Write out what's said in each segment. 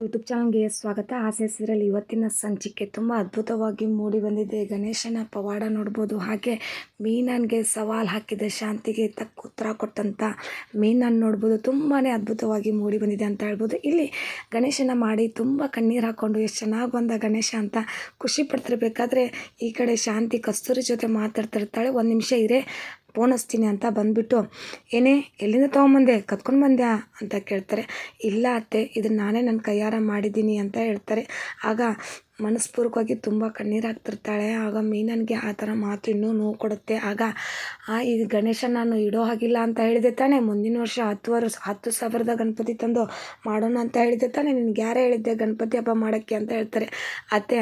YouTube ಚಾನಲ್ಗೆ ಸ್ವಾಗತ. ಆಸೆ ಇವತ್ತಿನ ಸಂಚಿಕೆ ತುಂಬ ಅದ್ಭುತವಾಗಿ ಮೂಡಿ ಬಂದಿದೆ. ಗಣೇಶನ ಪವಾಡ ನೋಡ್ಬೋದು. ಹಾಗೆ ಮೀನನ್ಗೆ ಸವಾಲು ಹಾಕಿದ ಶಾಂತಿಗೆ ತಕ್ಕ ಉತ್ತರ ಕೊಟ್ಟಂತ ಮೀನನ್ನು ನೋಡ್ಬೋದು. ತುಂಬಾ ಅದ್ಭುತವಾಗಿ ಮೂಡಿ ಬಂದಿದೆ ಅಂತ ಹೇಳ್ಬೋದು. ಇಲ್ಲಿ ಗಣೇಶನ ಮಾಡಿ ತುಂಬ ಕಣ್ಣೀರು ಹಾಕ್ಕೊಂಡು ಎಷ್ಟು ಚೆನ್ನಾಗಿ ಬಂದ ಗಣೇಶ ಅಂತ ಖುಷಿ ಪಡ್ತಿರ್ಬೇಕಾದ್ರೆ ಈ ಕಡೆ ಶಾಂತಿ ಕಸ್ತೂರಿ ಜೊತೆ ಮಾತಾಡ್ತಿರ್ತಾಳೆ. ಒಂದು ನಿಮಿಷ ಇರೇ. ಫೋನ್ ಹಚ್ತೀನಿ ಅಂತ ಬಂದುಬಿಟ್ಟು, ಏನೇ, ಎಲ್ಲಿಂದ ತೊಗೊಂಬಂದೆ ಕತ್ಕೊಂಡು ಬಂದ್ಯಾ ಅಂತ ಕೇಳ್ತಾರೆ. ಇಲ್ಲ ಅತ್ತೆ ಇದನ್ನು ನಾನೇ ನನ್ನ ಕೈಯಾರ ಮಾಡಿದ್ದೀನಿ ಅಂತ ಹೇಳ್ತಾರೆ. ಆಗ ಮನಸ್ಪೂರ್ವಕವಾಗಿ ತುಂಬ ಕಣ್ಣೀರು ಹಾಕ್ತಿರ್ತಾಳೆ ಆಗ ಮೀನನ್ಗೆ ಆ ಥರ ಮಾತು ಇನ್ನೂ ನೋವು ಕೊಡುತ್ತೆ. ಆಗ, ಆ, ಈ ಗಣೇಶ ನಾನು ಇಡೋ ಹಾಗಿಲ್ಲ ಅಂತ ಹೇಳಿದೆ ತಾನೆ. ಮುಂದಿನ ವರ್ಷ ಹತ್ತು ವರ್ಷ ಹತ್ತು ಸಾವಿರದ ಗಣಪತಿ ತಂದು ಮಾಡೋಣ ಅಂತ ಹೇಳಿದೆ ತಾನೆ. ನಿನ್ಗೆ ಯಾರೇ ಹೇಳಿದ್ದೆ ಗಣಪತಿ ಹಬ್ಬ ಮಾಡೋಕ್ಕೆ ಅಂತ ಹೇಳ್ತಾರೆ. ಅತ್ತೆ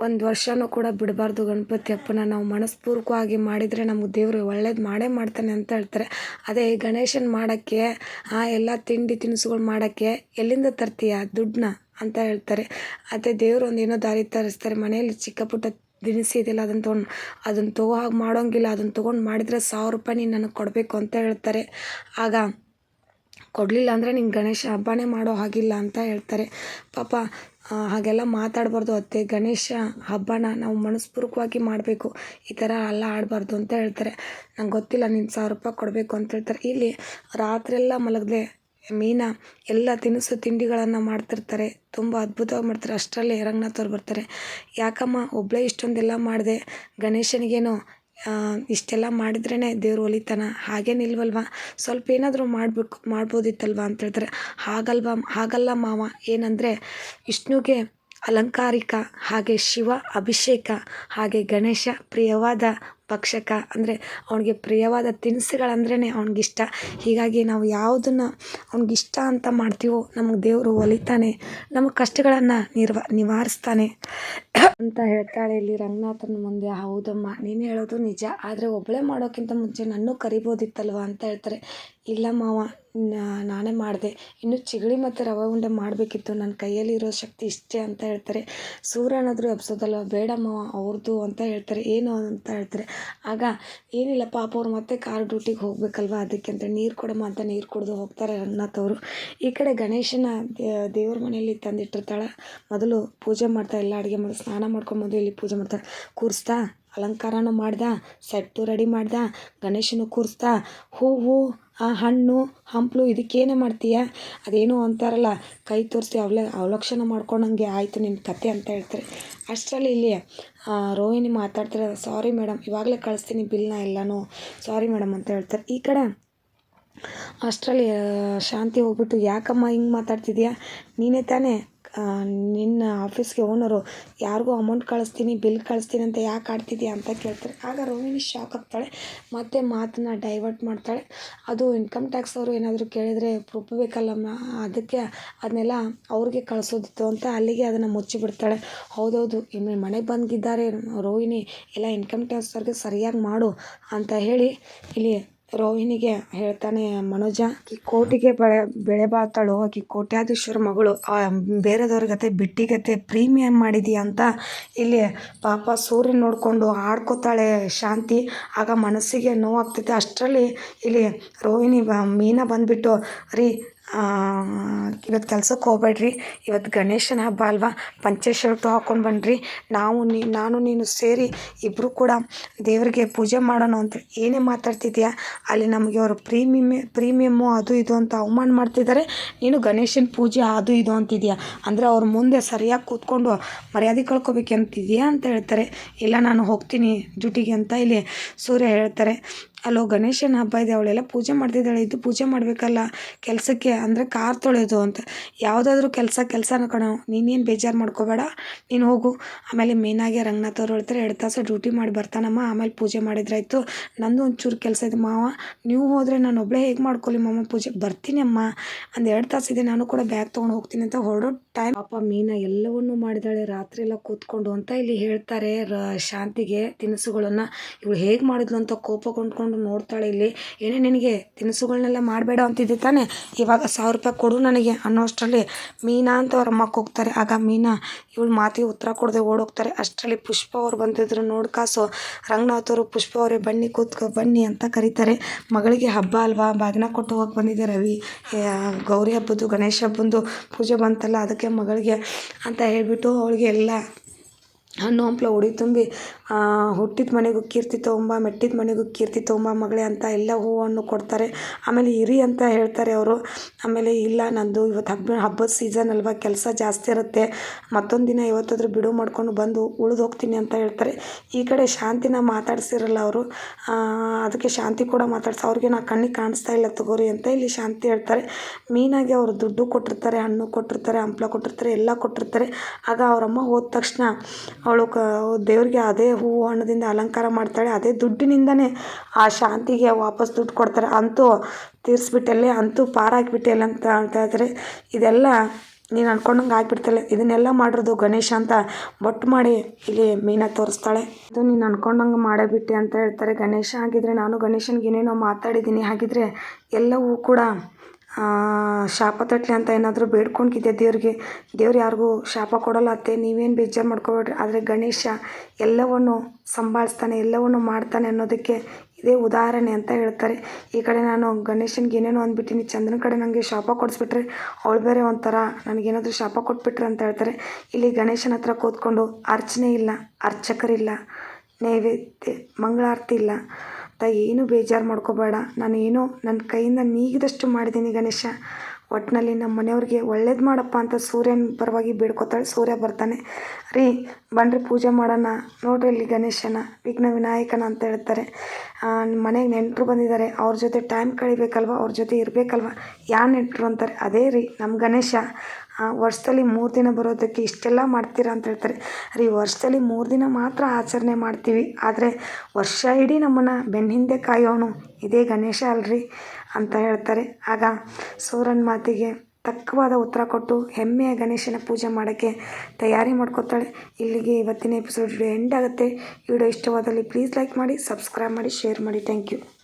ಒಂದು ವರ್ಷನೂ ಕೂಡ ಬಿಡಬಾರ್ದು ಗಣಪತಿ ಹಬ್ಬನ ನಾವು ಮನಸ್ಪೂರ್ವಕವಾಗಿ ಮಾಡಿದರೆ ನಮಗೆ ದೇವರು ಒಳ್ಳೇದು ಮಾಡೇ ಮಾಡ್ತಾನೆ ಅಂತ ಹೇಳ್ತಾರೆ. ಅದೇ ಗಣೇಶನ ಮಾಡೋಕ್ಕೆ, ಆ ಎಲ್ಲ ತಿಂಡಿ ತಿನಿಸುಗಳು ಮಾಡೋಕ್ಕೆ ಎಲ್ಲಿಂದ ತರ್ತೀಯ? ದುಡ್ಡನ್ನ ಅಂತ ಹೇಳ್ತಾರೆ. ಅದೇ ದೇವರು ಒಂದು ಏನೋ ದಾರಿ ತರಿಸ್ತಾರೆ. ಮನೆಯಲ್ಲಿ ಚಿಕ್ಕ ಪುಟ್ಟ ದಿನಸಿ ಇದೆಯಲ್ಲ ಅದನ್ನು ತೊಗೊಂಡು ಅದನ್ನು ತಗೋ, ಹಾಗೆ ಮಾಡೋಂಗಿಲ್ಲ ಅದನ್ನು ತೊಗೊಂಡು ಮಾಡಿದರೆ ಸಾವಿರ ರೂಪಾಯಿ ನೀನು ನನಗೆ ಕೊಡಬೇಕು ಅಂತ ಹೇಳ್ತಾರೆ. ಆಗ ಕೊಡಲಿಲ್ಲ ಅಂದರೆ ನಿಂಗೆ ಗಣೇಶ ಹಬ್ಬನೇ ಮಾಡೋ ಹಾಗಿಲ್ಲ ಅಂತ ಹೇಳ್ತಾರೆ. ಪಾಪ ಹಾಗೆಲ್ಲ ಮಾತಾಡಬಾರ್ದು ಅತ್ತೆ. ಗಣೇಶ ಹಬ್ಬನ ನಾವು ಮನಸ್ಪೂರ್ವಕವಾಗಿ ಮಾಡಬೇಕು. ಈ ಥರ ಎಲ್ಲ ಆಡಬಾರ್ದು ಅಂತ ಹೇಳ್ತಾರೆ. ನಂಗೆ ಗೊತ್ತಿಲ್ಲ, ನೀನು ಸಾವಿರ ರೂಪಾಯಿ ಕೊಡಬೇಕು ಅಂತ ಹೇಳ್ತಾರೆ. ಇಲ್ಲಿ ರಾತ್ರೆಲ್ಲ ಮಲಗದೆ ಮೀನಾ ಎಲ್ಲ ತಿನಿಸು ತಿಂಡಿಗಳನ್ನು ಮಾಡ್ತಿರ್ತಾರೆ. ತುಂಬ ಅದ್ಭುತವಾಗಿ ಮಾಡ್ತಾರೆ. ಅಷ್ಟರಲ್ಲಿ ರಂಗನಾಥವ್ರು ಬರ್ತಾರೆ. ಯಾಕಮ್ಮ ಒಬ್ಬಳೇ ಇಷ್ಟೊಂದೆಲ್ಲ ಮಾಡಿದೆ. ಗಣೇಶನಿಗೇನು ಇಷ್ಟೆಲ್ಲ ಮಾಡಿದ್ರೇ ದೇವ್ರು ಒಲಿತಾನ. ಹಾಗೇನಿಲ್ವಲ್ವ ಸ್ವಲ್ಪ ಏನಾದರೂ ಮಾಡಬೇಕು, ಮಾಡ್ಬೋದಿತ್ತಲ್ವ ಅಂತ ಹೇಳ್ತಾರೆ ಹಾಗಲ್ವ, ಹಾಗಲ್ಲ ಮಾವ. ಏನಂದರೆ, ವಿಷ್ಣುಗೆ ಅಲಂಕಾರಿಕ, ಹಾಗೆ ಶಿವ ಅಭಿಷೇಕ, ಹಾಗೆ ಗಣೇಶ ಪ್ರಿಯವಾದ ಭಕ್ಷಕ ಅಂದರೆ ಅವನಿಗೆ ಪ್ರಿಯವಾದ ತಿನಿಸುಗಳಂದ್ರೇ ಅವ್ನಿಗಿಷ್ಟ. ಹೀಗಾಗಿ ನಾವು ಯಾವುದನ್ನು ಅವ್ನಿಗಿಷ್ಟ ಅಂತ ಮಾಡ್ತೀವೋ, ನಮಗೆ ದೇವರು ಒಲಿತಾನೆ ನಮ್ಮ ಕಷ್ಟಗಳನ್ನು ನಿರ್ವ, ನಿವಾರಿಸ್ತಾನೆ ಅಂತ ಹೇಳ್ತಾಳೆ ಇಲ್ಲಿ ರಂಗನಾಥನ ಮುಂದೆ. ಹೌದಮ್ಮ, ನೀನು ಹೇಳೋದು ನಿಜ. ಆದರೆ ಒಬ್ಬಳೇ ಮಾಡೋಕ್ಕಿಂತ ಮುಂಚೆ ನನ್ನೂ ಕರಿಬೋದಿತ್ತಲ್ವ ಅಂತ ಹೇಳ್ತಾರೆ. ಇಲ್ಲ ಮಾವ ನಾನೇ ಮಾಡಿದೆ. ಇನ್ನು ಚಿಗಳಿ ಮತ್ತು ರವೆ ಉಂಡೆ ಮಾಡಬೇಕಿತ್ತು. ನನ್ನ ಕೈಯಲ್ಲಿರೋ ಶಕ್ತಿ ಇಷ್ಟೇ ಅಂತ ಹೇಳ್ತಾರೆ. ಸೂರ್ಯನಾದರೂ ಎಬ್ಸೋದಲ್ವ? ಬೇಡಮ್ಮ ಅವ್ರದ್ದು ಅಂತ ಹೇಳ್ತಾರೆ. ಏನು ಅಂತ ಹೇಳ್ತಾರೆ. ಆಗ ಏನಿಲ್ಲ ಪಾಪ ಅವ್ರು ಮತ್ತೆ ಕಾರ್ ಡ್ಯೂಟಿಗೆ ಹೋಗಬೇಕಲ್ವ ಅದಕ್ಕೆ ಅಂತ. ನೀರು ಕೊಡಮ್ಮ ಅಂತ ನೀರು ಕುಡಿದು ಹೋಗ್ತಾರೆ ರಂಗನಾಥ್ ಅವರು. ಈ ಕಡೆ ಗಣೇಶನ ದೇವ್ರ ಮನೆಯಲ್ಲಿ ತಂದಿಟ್ಟಿರ್ತಾಳೆ. ಮೊದಲು ಪೂಜೆ ಮಾಡ್ತಾ ಎಲ್ಲ ಅಡುಗೆ ಮಾಡಿ, ಸ್ನಾನ ಮಾಡ್ಕೊಂಬಂದು ಇಲ್ಲಿ ಪೂಜೆ ಮಾಡ್ತಾರೆ ಕೂರಿಸ್ತಾ, ಅಲಂಕಾರನೂ ಮಾಡ್ದೆ, ಸೆಟ್ಟು ರೆಡಿ ಮಾಡ್ದೆ, ಗಣೇಶನೂ ಕೂರಿಸ್ತಾ, ಹೂವು ಆ ಹಣ್ಣು, ಹಂಪಲು ಇದಕ್ಕೇನೆ ಮಾಡ್ತೀಯ? ಅದೇನೋ ಅಂತಾರಲ್ಲ, ಕೈ ತೋರಿಸಿ ಅವಲ, ಅವಲಕ್ಷಣ ಮಾಡ್ಕೊಂಡಂಗೆ ಆಯಿತು ನಿನ್ನ ಕತೆ ಅಂತ ಹೇಳ್ತಾರೆ. ಅಷ್ಟರಲ್ಲಿ ಇಲ್ಲಿ ರೋಹಿಣಿ ಮಾತಾಡ್ತಾರೆ ಸಾರಿ ಮೇಡಮ್, ಇವಾಗಲೇ ಕಳಿಸ್ತೀನಿ ಬಿಲ್ನ ಎಲ್ಲನೂ. ಸಾರಿ ಮೇಡಮ್ ಅಂತ ಹೇಳ್ತಾರೆ. ಈ ಕಡೆ, ಅಷ್ಟರಲ್ಲಿ ಶಾಂತಿ ಹೋಗ್ಬಿಟ್ಟು, ಯಾಕಮ್ಮ ಹಿಂಗೆ ಮಾತಾಡ್ತಿದ್ಯಾ? ನೀನೇ ತಾನೇ ನಿನ್ನ ಆಫೀಸ್ಗೆ ಓನರು ಯಾರಿಗೂ ಅಮೌಂಟ್ ಕಳಿಸ್ತೀನಿ ಬಿಲ್ ಕಳಿಸ್ತೀನಿ ಅಂತ ಯಾಕೆ ಆಡ್ತಿದ್ಯಾ ಅಂತ ಕೇಳ್ತಾರೆ. ಆಗ ರೋಹಿಣಿ ಶಾಕ್ ಆಗ್ತಾಳೆ, ಮತ್ತೆ ಮಾತನ್ನ ಡೈವರ್ಟ್ ಮಾಡ್ತಾಳೆ. ಅದು ಇನ್ಕಮ್ ಟ್ಯಾಕ್ಸ್ ಅವರು ಏನಾದರೂ ಕೇಳಿದರೆ ಪ್ರೂಫ್ ಬೇಕಲ್ಲಮ್ಮ, ಅದಕ್ಕೆ ಅದನ್ನೆಲ್ಲ ಅವ್ರಿಗೆ ಕಳಿಸೋದಿತ್ತು ಅಂತ ಅಲ್ಲಿಗೆ ಅದನ್ನು ಮುಚ್ಚಿಬಿಡ್ತಾಳೆ ಹೌದೌದು, ಇನ್ನು ಮನೆಗೆ ಬಂದಿದ್ದಾರೆ ರೋಹಿಣಿ, ಎಲ್ಲ ಇನ್ಕಮ್ ಟ್ಯಾಕ್ಸ್ ಅವ್ರಿಗೆ ಸರಿಯಾಗಿ ಮಾಡು ಅಂತ ಹೇಳಿ ಇಲ್ಲಿ ರೋಹಿಣಿಗೆ ಹೇಳ್ತಾನೆ, ಮನೋಜ, ಆಕಿ ಕೋಟಿಗೆ ಬೆಳೆ ಬೆಳೆ ಬಾಳ್ತಾಳು ಆಕಿ ಕೋಟ್ಯಾಧೀಶ್ವರ ಮಗಳು. ಬೇರೆದವ್ರ ಗತೆ ಬಿಟ್ಟಿಗತೆ ಪ್ರೀಮಿಯಂ ಮಾಡಿದೀಯ ಅಂತ ಇಲ್ಲಿ ಪಾಪ ಸೂರ್ಯ ನೋಡಿಕೊಂಡು ಆಡ್ಕೋತಾಳೆ ಶಾಂತಿ. ಆಗ ಮನಸ್ಸಿಗೆ ನೋವಾಗ್ತೈತೆ. ಅಷ್ಟರಲ್ಲಿ ಇಲ್ಲಿ ರೋಹಿಣಿ ಮೀನಾ ಬಂದುಬಿಟ್ಟು ರೀ ಇವತ್ತು ಕೆಲ್ಸಕ್ಕೆ ಹೋಗ್ಬೇಡ್ರಿ. ಇವತ್ತು ಗಣೇಶನ ಹಬ್ಬ ಅಲ್ವಾ? ಪಂಚೆ ಶರ್ಟು ಹಾಕ್ಕೊಂಡು ಬನ್ನಿರಿ ನಾವು ನೀ, ನಾನು, ನೀನು ಸೇರಿ ಇಬ್ಬರು ಕೂಡ ದೇವರಿಗೆ ಪೂಜೆ ಮಾಡೋಣ ಅಂತ ಏನೇ ಮಾತಾಡ್ತಿದ್ಯಾ? ಅಲ್ಲಿ ನಮಗೆ ಅವರು ಪ್ರೀಮಿಯಮ್ಮೆ ಪ್ರೀಮಿಯಮ್ಮು ಅದು ಇದು ಅಂತ ಅವಮಾನ ಮಾಡ್ತಿದ್ದಾರೆ ನೀನು ಗಣೇಶನ ಪೂಜೆ ಅದು ಇದು ಅಂತಿದೆಯಾ? ಅಂದರೆ ಅವ್ರ ಮುಂದೆ ಸರಿಯಾಗಿ ಕೂತ್ಕೊಂಡು ಮರ್ಯಾದೆ ಕಳ್ಕೊಬೇಕಂತಿದೆಯಾ ಅಂತ ಹೇಳ್ತಾರೆ. ಇಲ್ಲ, ನಾನು ಹೋಗ್ತೀನಿ ಡ್ಯೂಟಿಗೆ ಅಂತ ಇಲ್ಲಿ ಸೂರ್ಯ ಹೇಳ್ತಾರೆ. ಅಲ್ಲೋ ಗಣೇಶನ ಹಬ್ಬ ಇದೆ, ಅವಳೆಲ್ಲ ಪೂಜೆ ಮಾಡ್ತಿದ್ದಾಳೆ. ಇದು ಪೂಜೆ ಮಾಡಬೇಕಲ್ಲ, ಕೆಲಸಕ್ಕೆ, ಅಂದರೆ ಕಾರ್ ತೊಳೆಯೋದು ಅಂತ. ಯಾವುದಾದ್ರೂ ಕೆಲಸ, ಕೆಲಸನ ಕಣೋ, ನೀನೇನು ಬೇಜಾರು ಮಾಡ್ಕೋಬೇಡ. ನೀನು ಹೋಗು. ಆಮೇಲೆ ಮೇನಾಗೆ ರಂಗನಾಥ್ ಅವ್ರು ಹೇಳ್ತಾರೆ ಎರಡು ತಾಸು ಡ್ಯೂಟಿ ಮಾಡಿ ಬರ್ತಾನಮ್ಮ. ಆಮೇಲೆ ಪೂಜೆ ಮಾಡಿದ್ರಾಯ್ತು. ನಂದು ಒಂಚೂರು ಕೆಲಸ ಇದೆ ಮಾವ. ನೀವು ಹೋದರೆ ನಾನು ಒಬ್ಬಳೇ ಹೇಗೆ ಮಾಡ್ಕೊಳ್ಳಿ ಮಾಮ ಪೂಜೆ? ಬರ್ತೀನಿ ಅಮ್ಮ ಒಂದು ಎರಡು ತಾಸು ಇದೆ, ನಾನು ಕೂಡ ಬ್ಯಾಗ್ ತೊಗೊಂಡು ಹೋಗ್ತೀನಿ ಅಂತ ಹೊರಡೋ ಟೈಮ್. ಪಾಪ ಮೀನಾ ಎಲ್ಲವನ್ನೂ ಮಾಡಿದಾಳೆ, ರಾತ್ರಿ ಎಲ್ಲ ಕೂತ್ಕೊಂಡು ಅಂತ ಇಲ್ಲಿ ಹೇಳ್ತಾರೆ ಶಾಂತಿಗೆ ತಿನಿಸುಗಳನ್ನು. ಇವಳು ಹೇಗೆ ಮಾಡಿದ್ಲು ಅಂತ ಕೋಪ ಕೊಂಡ್ಕೊಂಡು ಕೂತ್ಕೊಂಡು ನೋಡ್ತಾಳೆ ಇಲ್ಲಿ. ಏನೇ ನಿನಗೆ ತಿನಿಸುಗಳನ್ನೆಲ್ಲ ಮಾಡಬೇಡ ಅಂತಿದ್ದೆ ತಾನೇ? ಇವಾಗ ಸಾವಿರ ರೂಪಾಯಿ ಕೊಡು ನನಗೆ ಅನ್ನೋ ಅಷ್ಟರಲ್ಲಿ ಮೀನಾ ಅಂತ ಅವ್ರ ಅಮ್ಮಕ್ಕೆ ಹೋಗ್ತಾರೆ. ಆಗ ಮೀನಾ, ಇವಳು ಮಾತಿಗೆ ಉತ್ತರ ಕೊಡದೆ ಓಡೋಗ್ತಾರೆ. ಅಷ್ಟರಲ್ಲಿ ಪುಷ್ಪ ಅವ್ರು ಬಂದಿದ್ರು. ನೋಡಿ ಕಾಸು, ರಂಗನಾಥ್ ಅವರು ಪುಷ್ಪ ಅವರೇ, ಬನ್ನಿ ಕೂತ್ಕೊ, ಬನ್ನಿ ಅಂತ ಕರೀತಾರೆ. ಮಗಳಿಗೆ ಹಬ್ಬ ಅಲ್ವಾ? ಬಾಗಿನ ಕೊಟ್ಟು ಹೋಗಿ ಬಂದಿದೆ ರವಿ. ಗೌರಿ ಹಬ್ಬದ್ದು, ಗಣೇಶ ಹಬ್ಬದ್ದು, ಪೂಜೆ ಬಂತಲ್ಲ, ಅದಕ್ಕೆ ಮಗಳಿಗೆ ಅಂತ ಹೇಳಿಬಿಟ್ಟು ಅವಳಿಗೆ ಎಲ್ಲ ಹಣ್ಣು ಹಂಪ್ಲು ಉಡಿ ತುಂಬಿ ಹುಟ್ಟಿದ ಮನೆಗೂ ಕೀರ್ತಿ ತಗೊಂಬ, ಮೆಟ್ಟಿದ ಮನೆಗೂ ಕೀರ್ತಿ ತಗೊಂಬ ಮಗಳೇ ಅಂತ ಎಲ್ಲ ಹೂವು ಹಣ್ಣು ಕೊಡ್ತಾರೆ. ಆಮೇಲೆ ಇರಿ ಅಂತ ಹೇಳ್ತಾರೆ ಅವರು. ಆಮೇಲೆ ಇಲ್ಲ, ನಂದು ಇವತ್ತು ಹಬ್ಬ, ಹಬ್ಬದ ಸೀಸನ್ ಅಲ್ವಾ, ಕೆಲಸ ಜಾಸ್ತಿ ಇರುತ್ತೆ. ಮತ್ತೊಂದು ದಿನ ಇವತ್ತಾದ್ರೂ ಬಿಡು ಮಾಡ್ಕೊಂಡು ಬಂದು ಉಳಿದು ಹೋಗ್ತೀನಿ ಅಂತ ಹೇಳ್ತಾರೆ. ಈ ಕಡೆ ಶಾಂತಿನ ಮಾತಾಡ್ಸಿರಲ್ಲ ಅವರು. ಅದಕ್ಕೆ ಶಾಂತಿ ಕೂಡ ಮಾತಾಡ್ಸ, ಅವ್ರಿಗೆ ನಾ ಕಣ್ಣಿಗೆ ಕಾಣಿಸ್ತಾ ಇಲ್ಲ ತಗೋರಿ ಅಂತ ಇಲ್ಲಿ ಶಾಂತಿ ಹೇಳ್ತಾರೆ. ಮೀನಾಗಿ ಅವರು ದುಡ್ಡು ಕೊಟ್ಟಿರ್ತಾರೆ, ಹಣ್ಣು ಕೊಟ್ಟಿರ್ತಾರೆ, ಹಂಪ್ಲ ಕೊಟ್ಟಿರ್ತಾರೆ, ಎಲ್ಲ ಕೊಟ್ಟಿರ್ತಾರೆ. ಆಗ ಅವರಮ್ಮ ಹೋದ ತಕ್ಷಣ ಅವಳು ಕ, ದೇವ್ರಿಗೆ ಅದೇ ಹೂವು ಹಣ್ಣದಿಂದ ಅಲಂಕಾರ ಮಾಡ್ತಾಳೆ, ಅದೇ ದುಡ್ಡಿನಿಂದನೇ ಆ ಶಾಂತಿಗೆ ವಾಪಸ್ ದುಡ್ಡು ಕೊಡ್ತಾರೆ. ಅಂತೂ ತೀರಿಸ್ಬಿಟ್ಟಲ್ಲೇ, ಅಂತೂ ಪಾರಾಗಿಬಿಟ್ಟೆಲ್ಲ ಅಂತ ಹೇಳ್ತಾ ಹೇಳ್ತಾರೆ ಇದೆಲ್ಲ ನೀನು ಅನ್ಕೊಂಡಂಗೆ ಆಗ್ಬಿಡ್ತಲ್ಲ ಇದನ್ನೆಲ್ಲ ಮಾಡಿರೋದು ಗಣೇಶ ಅಂತ ಬೊಟ್ಟು ಮಾಡಿ ಇಲ್ಲಿ ಮೀನ ತೋರಿಸ್ತಾಳೆ. ಇದು ನೀನು ಅನ್ಕೊಂಡಂಗೆ ಮಾಡೇಬಿಟ್ಟೆ ಅಂತ ಹೇಳ್ತಾರೆ. ಗಣೇಶ ಹಾಗಿದ್ರೆ ನಾನು ಗಣೇಶನಿಗೆ ಏನೇನೋ ಮಾತಾಡಿದ್ದೀನಿ. ಹಾಗಿದ್ರೆ ಎಲ್ಲವೂ ಕೂಡ ಶಾಪ ತಟ್ಟಲಿ ಅಂತ ಏನಾದರೂ ಬೇಡ್ಕೊಂಡಿದ್ದೆ ದೇವ್ರಿಗೆ? ದೇವ್ರು ಯಾರಿಗೂ ಶಾಪ ಕೊಡಲ್ಲ ಅತ್ತೆ. ನೀವೇನು ಬೇಜಾರು ಮಾಡ್ಕೊಬೇಡ್ರಿ. ಆದರೆ ಗಣೇಶ ಎಲ್ಲವನ್ನು ಸಂಭಾಳಿಸ್ತಾನೆ, ಎಲ್ಲವನ್ನು ಮಾಡ್ತಾನೆ ಅನ್ನೋದಕ್ಕೆ ಇದೇ ಉದಾಹರಣೆ ಅಂತ ಹೇಳ್ತಾರೆ. ಈ ಕಡೆ ನಾನು ಗಣೇಶನ್ಗೆ ಏನೇನೋ ಅಂದ್ಬಿಟ್ಟಿನಿ. ಚಂದ್ರನ ಕಡೆ ನನಗೆ ಶಾಪ ಕೊಡಿಸ್ಬಿಟ್ರೆ ಅವಳು ಬೇರೆ ಒಂಥರ ನನಗೇನಾದರೂ ಶಾಪ ಕೊಟ್ಬಿಟ್ರೆ ಅಂತ ಹೇಳ್ತಾರೆ. ಇಲ್ಲಿ ಗಣೇಶನ ಹತ್ರ ಕೂತ್ಕೊಂಡು ಅರ್ಚನೆ ಇಲ್ಲ, ಅರ್ಚಕರಿಲ್ಲ, ನೈವೇದ್ಯ, ಮಂಗಳಾರತಿ ಇಲ್ಲ. ಅಂತ ಏನು ಬೇಜಾರು ಮಾಡ್ಕೋಬೇಡ. ನಾನು ಏನೋ ನನ್ನ ಕೈಯಿಂದ ನೀಗಿದಷ್ಟು ಮಾಡಿದ್ದೀನಿ ಗಣೇಶ. ಒಟ್ಟಿನಲ್ಲಿ ನಮ್ಮ ಮನೆಯವ್ರಿಗೆ ಒಳ್ಳೇದು ಮಾಡಪ್ಪ ಅಂತ ಸೂರ್ಯನ ಪರವಾಗಿ ಬೇಡ್ಕೊತಾಳೆ ಸೂರ್ಯ ಬರ್ತಾನೆ. ರೀ ಬನ್ನಿರಿ ಪೂಜೆ ಮಾಡೋಣ. ನೋಡ್ರಿ ಇಲ್ಲಿ ಗಣೇಶನ, ವಿಘ್ನ ವಿನಾಯಕನ ಅಂತ ಹೇಳ್ತಾರೆ. ಮನೆಗೆ ನೆಂಟರು ಬಂದಿದ್ದಾರೆ. ಅವ್ರ ಜೊತೆ ಟೈಮ್ ಕಳಿಬೇಕಲ್ವ? ಅವ್ರ ಜೊತೆ ಇರಬೇಕಲ್ವ? ಯಾ ನೆಂಟರು ಅಂತಾರೆ? ಅದೇ ರೀ ನಮ್ಮ ಗಣೇಶ. ವರ್ಷದಲ್ಲಿ ಮೂರು ದಿನ ಬರೋದಕ್ಕೆ ಇಷ್ಟೆಲ್ಲ ಮಾಡ್ತೀರಾ ಅಂತ ಹೇಳ್ತಾರೆ. ರೀ ವರ್ಷದಲ್ಲಿ ಮೂರು ದಿನ ಮಾತ್ರ ಆಚರಣೆ ಮಾಡ್ತೀವಿ. ಆದರೆ ವರ್ಷ ಇಡೀ ನಮ್ಮನ್ನು ಬೆನ್ನ ಹಿಂದೆ ಕಾಯೋನು ಇದೇ ಗಣೇಶ ಅಲ್ರಿ ಅಂತ ಹೇಳ್ತಾರೆ. ಆಗ ಸೂರನ್ ಮಾತಿಗೆ ತಕ್ಕವಾದ ಉತ್ತರ ಕೊಟ್ಟು ಹೆಮ್ಮೆಯ ಗಣೇಶನ ಪೂಜೆ ಮಾಡೋಕ್ಕೆ ತಯಾರಿ ಮಾಡ್ಕೊತಾಳೆ. ಇಲ್ಲಿಗೆ ಇವತ್ತಿನ ಎಪಿಸೋಡ್ ಎಂಡ್ ಆಗುತ್ತೆ. ವಿಡಿಯೋ ಇಷ್ಟವಾದಲ್ಲಿ ಪ್ಲೀಸ್ ಲೈಕ್ ಮಾಡಿ ಸಬ್ಸ್ಕ್ರೈಬ್ ಮಾಡಿ ಶೇರ್ ಮಾಡಿ. Thank you